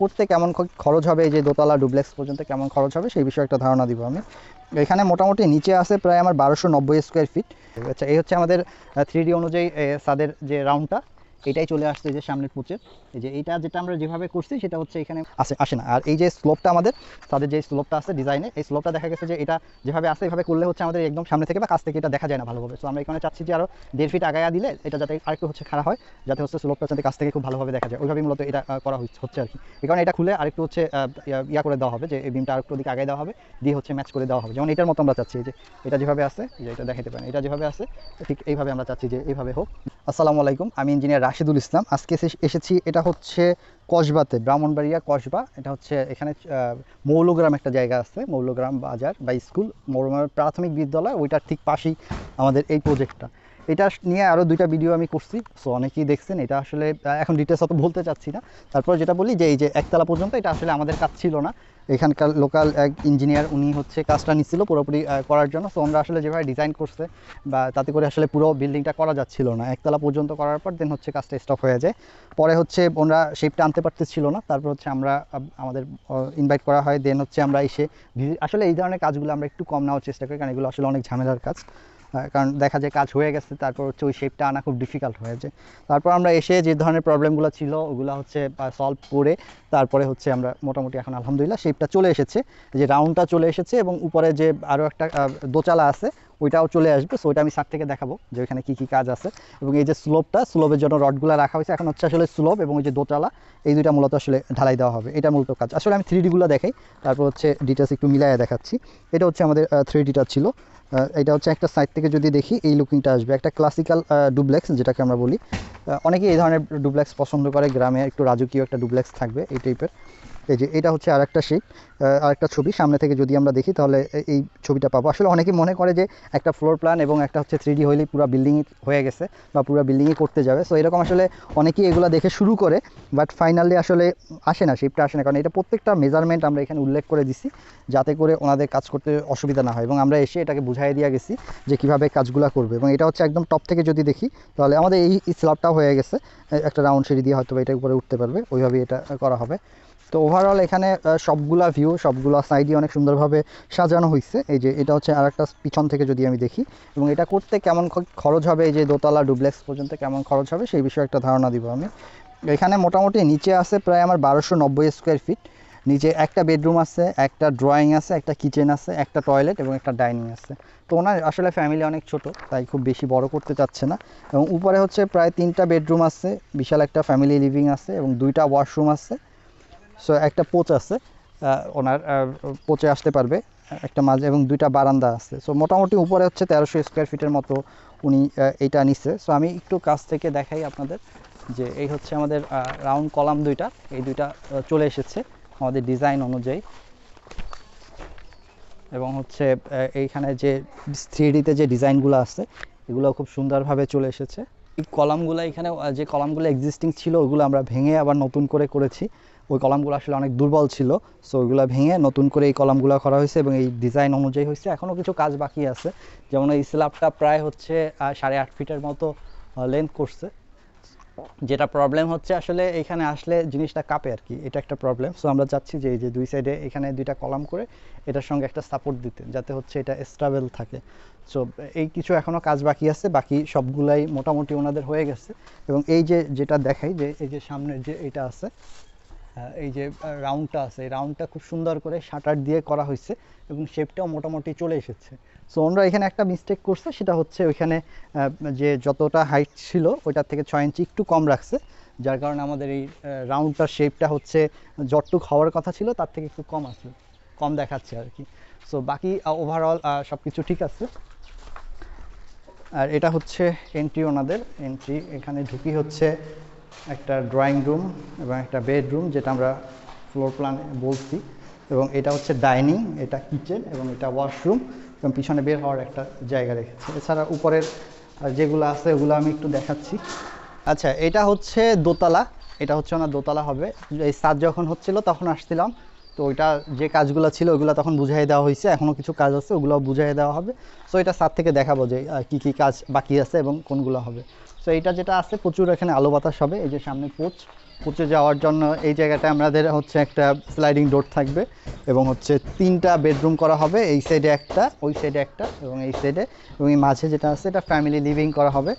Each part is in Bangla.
করতে কেমন খরচ হবে, এই যে দোতলা ডুপ্লেক্স পর্যন্ত কেমন খরচ হবে, সেই বিষয়ে একটা ধারণা দিব আমি। এখানে মোটামুটি নিচে আছে প্রায় আমার বারোশো নব্বই স্কোয়ার ফিট আচ্ছা এই হচ্ছে আমাদের থ্রি অনুযায়ী সাদের যে রাউন্ডটা এটাই চলে আসছে যে সামনের পুচে এই যে এইটা যেটা আমরা যেভাবে করছি, সেটা হচ্ছে এখানে আসে আসে না। আর এই যে স্লোপটা আমাদের, তাদের যে স্লোপটা আছে ডিজাইনে এই স্লোপটা দেখা গেছে যে এটা যেভাবে আসে, এভাবে করলে হচ্ছে আমাদের একদম সামনে থেকে বা কাছ থেকে এটা দেখা যায় না ভালোভাবে। সো আমরা এখানে চাচ্ছি যে আরও দেড় ফিট আগায়া দিলে এটা যাতে আরেকটু হচ্ছে খারাপ হয়, যাতে হচ্ছে স্লোপটা যাতে কাছ থেকে খুব ভালোভাবে দেখা যায়। ওইভাবে মূলত এটা করা হচ্ছে আর কি। এই কারণে এটা খুলে আরেকটু হচ্ছে ইয়া- ইয়া করে দেওয়া হবে যে এই বিমটা আরেকটু দিকে আগে দেওয়া হবে, দিয়ে হচ্ছে ম্যাচ করে দেওয়া হবে। যেমন এটার মতো আমরা চাচ্ছি যে এটা যেভাবে আছে যে এটা দেখাতে পারেন। এটা যেভাবে আছে ঠিক এইভাবে আমরা চাচ্ছি যে এইভাবে হোক। আসসালামু আলাইকুম, আমি ইঞ্জিনিয়ার রাশিদুল ইসলাম। আজকে এসেছি, এটা হচ্ছে কসবাতে, ব্রাহ্মণবাড়িয়া, কসবা। এটা হচ্ছে এখানে মৌলগ্রাম একটা জায়গা আছে, মৌলগ্রাম বাজার বা স্কুল মৌলগ্রাম প্রাথমিক বিদ্যালয়, ওইটার ঠিক পাশেই আমাদের এই প্রজেক্টটা এটা নিয়ে আরও দুইটা ভিডিও আমি করছি। সো অনেকেই দেখছেন, এটা আসলে এখন ডিটেলস অত বলতে চাচ্ছি না। তারপর যেটা বলি যে, এই যে একতলা পর্যন্ত, এটা আসলে আমাদের কাজ ছিল না। এখানকার লোকাল এক ইঞ্জিনিয়ার উনি হচ্ছে কাজটা নিচ্ছিল পুরোপুরি করার জন্য। সো আমরা আসলে যেভাবে ডিজাইন করছে, বা তাতে করে আসলে পুরো বিল্ডিংটা করা যাচ্ছিল না। একতলা পর্যন্ত করার পর দেন হচ্ছে কাজটা স্টপ হয়ে যায়। পরে হচ্ছে ওনারা শেপটা আনতে পারতেছিল না। তারপর হচ্ছে আমরা আমাদের ইনভাইট করা হয়। দেন হচ্ছে আমরা এসে, আসলে এই ধরনের কাজগুলো আমরা একটু কম নেওয়ার চেষ্টা করি, কারণ এগুলো আসলে অনেক ঝামেলার কাজ। কারণ দেখা যায় কাজ হয়ে গেছে, তারপর হচ্ছে ওই শেপটা আনা খুব ডিফিকাল্ট হয়ে যায়। তারপর আমরা এসে যে ধরনের প্রবলেমগুলো ছিল, ওগুলো হচ্ছে সলভ করে তারপরে হচ্ছে আমরা মোটামুটি এখন আলহামদুলিল্লাহ শেপটা চলে এসেছে। যে রাউন্ডটা চলে এসেছে এবং উপরে যে আরও একটা দোচালা আছে, ওইটাও চলে আসবে। সো ওইটা আমি সার থেকে দেখাবো যে ওইখানে কী কী কাজ আছে। এবং এই যে স্লোপটা স্লোপের জন্য রডগুলো রাখা হয়েছে। এখন হচ্ছে আসলে স্লোপ এবং ওই যে দোতলা, এই দুইটা মূলত আসলে ঢালাই দেওয়া হবে। এটা মূলত কাজ। আসলে আমি থ্রি ডিগুলো দেখাই, তারপর হচ্ছে ডিটেলস একটু মিলাইয়া দেখাচ্ছি। এটা হচ্ছে আমাদের থ্রি ডিটা ছিল। এটা হচ্ছে একটা সাইড থেকে যদি দেখি, এই লুকিংটা আসবে। একটা ক্লাসিক্যাল ডুপ্লেক্স যেটাকে আমরা বলি। অনেকেই এই ধরনের ডুপ্লেক্স পছন্দ করে। গ্রামে একটু রাজকীয় একটা ডুপ্লেক্স থাকবে এই টাইপের এই যে এটা হচ্ছে আর আরেকটা শেপ আরেকটা ছবি, সামনে থেকে যদি আমরা দেখি তাহলে এই ছবিটা পাবো। আসলে অনেকেই মনে করে যে একটা ফ্লোর প্ল্যান এবং একটা হচ্ছে থ্রি ডি হইলেই পুরো বিল্ডিং হয়ে গেছে বা পুরো বিল্ডিংই করতে যাবে। সো এরকম আসলে অনেকেই এগুলো দেখে শুরু করে বাট ফাইনালি আসলে আসে না শেপটা আসে না। কারণ এটা প্রত্যেকটা মেজারমেন্ট আমরা এখানে উল্লেখ করে দিছি, যাতে করে ওনাদের কাজ করতে অসুবিধা না হয়। এবং আমরা এসে এটাকে বুঝাই দিয়ে গেছি যে কীভাবে কাজগুলো করবে। এবং এটা হচ্ছে একদম টপ থেকে যদি দেখি, তাহলে আমাদের এই স্ল্যাবটাও হয়ে গেছে। একটা রাউন্ড সিঁড়ি দিয়ে হয়তো এটা উপরে উঠতে পারবে। ওইভাবেই এটা করা হবে। তো ওভারঅল এখানে সবগুলা ভিউ সবগুলা সাইডই অনেক সুন্দরভাবে সাজানো হয়েছে এই যে এটা হচ্ছে আর একটা পিছন থেকে যদি আমি দেখি। এবং এটা করতে কেমন খরচ হবে, এই যে দোতলা ডুপ্লেক্স পর্যন্ত কেমন খরচ হবে, সেই বিষয়ে একটা ধারণা দিব আমি। এখানে মোটামুটি নিচে আছে প্রায় আমার বারোশো নব্বই স্কোয়ার ফিট নিচে একটা বেডরুম আছে, একটা ড্রয়িং আছে, একটা কিচেন আছে, একটা টয়লেট এবং একটা ডাইনিং আছে। তো ওনার আসলে ফ্যামিলি অনেক ছোট, তাই খুব বেশি বড় করতে চাচ্ছে না। এবং উপরে হচ্ছে প্রায় তিনটা বেডরুম আছে, বিশাল একটা ফ্যামিলি লিভিং আছে এবং দুইটা ওয়াশরুম আছে। সো একটা পোচ আছে ওনার পোচে আসতে পারবে, একটা মাঝে এবং দুইটা বারান্দা আছে। সো মোটামুটি উপরে হচ্ছে তেরোশো স্কোয়ার ফিটের মতো উনি এইটা নিচ্ছে সো আমি একটু কাছ থেকে দেখাই আপনাদের যে এই হচ্ছে আমাদের রাউন্ড কলাম দুইটা। এই দুইটা চলে এসেছে আমাদের ডিজাইন অনুযায়ী। এবং হচ্ছে এইখানে যে থ্রি ডিতে যে ডিজাইনগুলো আছে এগুলো খুব সুন্দরভাবে চলে এসেছে। এই কলামগুলো এখানে যে কলামগুলো এক্সিস্টিং ছিল, ওগুলো আমরা ভেঙে আবার নতুন করে করেছি। ওই কলামগুলো আসলে অনেক দুর্বল ছিল সো ওইগুলো ভেঙে নতুন করে এই কলামগুলো করা হয়েছে এবং এই ডিজাইন অনুযায়ী হয়েছে। এখনও কিছু কাজ বাকি আছে, যেমন এই স্ল্যাবটা প্রায় হচ্ছে সাড়ে আট ফিটের মতো লেন্থ করছে। যেটা প্রবলেম হচ্ছে আসলে এখানে আসলে জিনিসটা কাঁপে আর কি এটা একটা প্রবলেম সো আমরা চাচ্ছি যে এই যে দুই সাইডে এখানে দুইটা কলাম করে এটার সঙ্গে একটা সাপোর্ট দিতে, যাতে হচ্ছে এটা স্টাবেল থাকে। সো এই কিছু এখনও কাজ বাকি আছে, বাকি সবগুলাই মোটামুটি ওনাদের হয়ে গেছে। এবং এই যে যেটা দেখাই যে, এই যে সামনের যে এটা আছে এই যে রাউন্ডটা আছে, এই রাউন্ডটা খুব সুন্দর করে শাটার দিয়ে করা হয়েছে এবং শেপটাও মোটামুটি চলে এসেছে। সো আমরা এখানে একটা মিস্টেক করছে, সেটা হচ্ছে ওইখানে যে যতটা হাইট ছিল, ওইটার থেকে ছয় ইঞ্চি একটু কম রাখছে, যার কারণে আমাদের এই রাউন্ডটার শেপটা হচ্ছে যতটুক হওয়ার কথা ছিল, তার থেকে একটু কম আছে, কম দেখাচ্ছে আর কি। সো বাকি ওভারঅল সব কিছু ঠিক আছে। আর এটা হচ্ছে এন্ট্রি ওনাদের এন্ট্রি এখানে ঢুকি হচ্ছে একটা ড্রয়িং রুম এবং একটা বেডরুম যেটা আমরা ফ্লোর প্ল্যান বলছি। এবং এটা হচ্ছে ডাইনিং এটা কিচেন এবং এটা ওয়াশরুম এবং পিছনে বের হওয়ার একটা জায়গা রেখেছে। এছাড়া উপরের যেগুলো আছে ওগুলো আমি একটু দেখাচ্ছি। আচ্ছা এটা হচ্ছে দোতলা। এটা হচ্ছে ওনার দোতলা হবে। এই সাদ যখন হচ্ছিল তখন আসছিলাম। তো ওইটা যে কাজগুলো ছিল ওগুলো তখন বুঝাই দেওয়া হয়েছে। এখনও কিছু কাজ আছে ওগুলো বুঝাই দেওয়া হবে। সো এটা সাত থেকে দেখাবো যে কি কি কাজ বাকি আছে এবং কোনগুলো হবে। সো এইটা যেটা আছে, প্রচুর এখানে আলো বাতাস হবে। এই যে সামনে পোচ পচে যাওয়ার জন্য এই জায়গাটা আমাদের হচ্ছে একটা স্লাইডিং ডোর থাকবে এবং হচ্ছে তিনটা বেডরুম করা হবে। এই সাইডে একটা, ওই সাইডে একটা এবং এই সাইডে এবং এই মাঝে যেটা আছে, এটা ফ্যামিলি লিভিং করা হবে।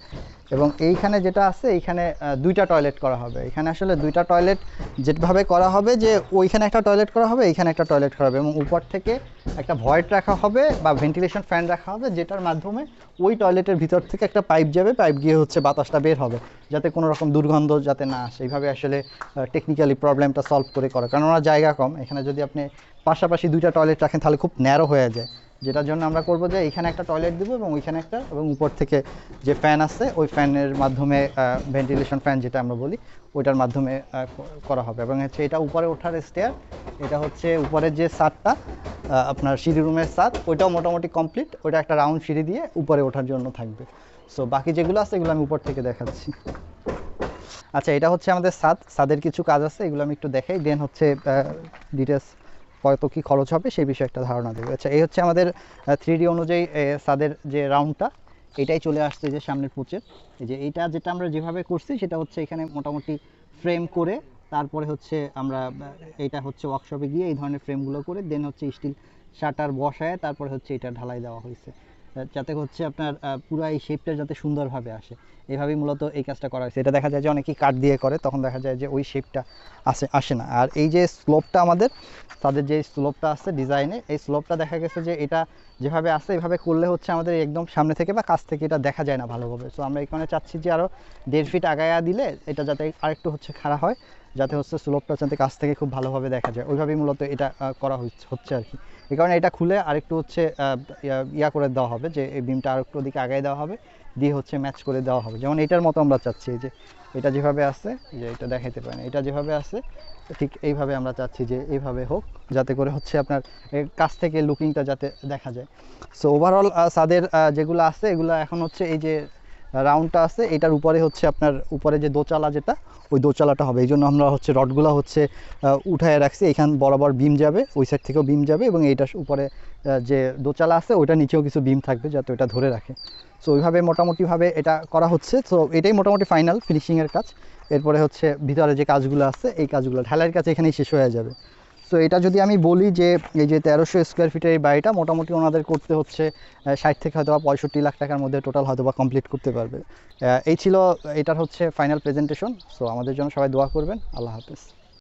এবং এইখানে যেটা আছে, এইখানে দুইটা টয়লেট করা হবে। এখানে আসলে দুইটা টয়লেট যেভাবে করা হবে যে ওইখানে একটা টয়লেট করা হবে, এইখানে একটা টয়লেট করা হবে এবং উপর থেকে একটা ভয়েট রাখা হবে বা ভেন্টিলেশন ফ্যান রাখা হবে যেটার মাধ্যমে ওই টয়লেটের ভিতর থেকে একটা পাইপ যাবে পাইপ গিয়ে হচ্ছে বাতাসটা বের হবে যাতে কোনো রকম দুর্গন্ধ যাতে না আসে। এইভাবে আসলে টেকনিক্যালি প্রবলেমটা সলভ করে করা। কারণ ওনার জায়গা কম। এখানে যদি আপনি পাশাপাশি দুইটা টয়লেট রাখেন, তাহলে খুব ন্যারো হয়ে যায়। যেটার জন্য আমরা করব যে এখানে একটা টয়লেট দেবো এবং ওইখানে একটা এবং উপর থেকে যে ফ্যান আছে, ওই ফ্যানের মাধ্যমে ভেন্টিলেশন ফ্যান যেটা আমরা বলি, ওইটার মাধ্যমে করা হবে। এবং হচ্ছে এটা উপরে ওঠার স্টেয়ার এটা হচ্ছে উপরের যে ছাদটা আপনার সিঁড়ি রুমের ছাদ, ওইটাও মোটামুটি কমপ্লিট ওইটা একটা রাউন্ড সিঁড়ি দিয়ে উপরে ওঠার জন্য থাকবে। সো বাকি যেগুলো আছে, এগুলো আমি উপর থেকে দেখাচ্ছি। আচ্ছা এটা হচ্ছে আমাদের সাদ সাদের কিছু কাজ আছে, এগুলো আমি একটু দেখাই দেন হচ্ছে ডিটেলস কত কি খরচ হবে সেই বিষয়ে একটা ধারণা দেবে। আচ্ছা এই হচ্ছে আমাদের থ্রি ডি অনুযায়ী সাদের যে রাউন্ডটা এটাই চলে আসছে যে সামনের পুচের এই যে এইটা যেটা আমরা যেভাবে করছি, সেটা হচ্ছে এখানে মোটামুটি ফ্রেম করে, তারপরে হচ্ছে আমরা এটা হচ্ছে ওয়ার্কশপে গিয়ে এই ধরনের ফ্রেমগুলো করে দেন হচ্ছে স্টিল শাটার বসায়, তারপরে হচ্ছে এটা ঢালাই দেওয়া হয়েছে। যাতে হচ্ছে আপনার পুরো এই শেপটা যাতে সুন্দরভাবে আসে। এভাবেই মূলত এই কাজটা করা হয়েছে। এটা দেখা যায় যে অনেকেই কাঠ দিয়ে করে, তখন দেখা যায় যে ওই শেপটা আসে আসে না। আর এই যে স্লোপটা আমাদের, তাদের যে স্লোপটা আছে ডিজাইনে এই স্লোপটা দেখা গেছে যে এটা যেভাবে আছে এভাবে করলে হচ্ছে আমাদের একদম সামনে থেকে বা কাছ থেকে এটা দেখা যায় না ভালোভাবে। সো আমরা এখানে চাচ্ছি যে আরও দেড় ফিট আগায়া দিলে এটা যাতে আরেকটু হচ্ছে খাড়া হয়। যাতে হচ্ছে স্লোপটা যাতে কাছ থেকে খুব ভালোভাবে দেখা যায়। ওইভাবেই মূলত এটা করা হচ্ছে আর কি। এই কারণে এটা খুলে আরেকটু হচ্ছে ইয়া- করে দেওয়া হবে যে এই বিমটা আরেকটু দিকে আগায় দেওয়া হবে, দিয়ে হচ্ছে ম্যাচ করে দেওয়া হবে। যেমন এটার মতো আমরা চাচ্ছি যে এটা যেভাবে আছে যে এটা দেখাইতে পারেন, এটা যেভাবে আছে, ঠিক এইভাবে আমরা চাচ্ছি যে এইভাবে হোক, যাতে করে হচ্ছে আপনার কাছ থেকে লুকিংটা যাতে দেখা যায়। সো ওভারঅল সাদের যেগুলো আছে, এগুলো এখন হচ্ছে এই যে রাউন্ডটা আছে, এটার উপরে হচ্ছে আপনার উপরে যে দোচালা যেটা, ওই দোচালাটা হবে। এই জন্য আমরা হচ্ছে রডগুলো হচ্ছে উঠায় রাখছি। এখান বরাবর বিম যাবে, ওই সাইড থেকেও বিম যাবে এবং এইটার উপরে যে দোচালা আছে ওইটা নিচেও কিছু বিম থাকবে যাতে ওটা ধরে রাখে। সো ওইভাবে মোটামুটিভাবে এটা করা হচ্ছে। তো এটাই মোটামুটি ফাইনাল ফিনিশিংয়ের কাজ। এরপরে হচ্ছে ভিতরে যে কাজগুলো আছে, এই কাজগুলো, ঢালাইয়ের কাজ এখানেই শেষ হয়ে যাবে। সো এটা যদি আমি বলি যে, এই যে তেরোশো স্কোয়ার ফিটের এই বাড়িটা মোটামুটি ওনাদের করতে হচ্ছে ষাট থেকে হয়তো বা পঁয়ষট্টি লাখ টাকার মধ্যে টোটাল হয়তো বা কমপ্লিট করতে পারবে। এই ছিল, এটার হচ্ছে ফাইনাল প্রেজেন্টেশন সো আমাদের জন্য সবাই দোয়া করবেন, আল্লাহ হাফেজ।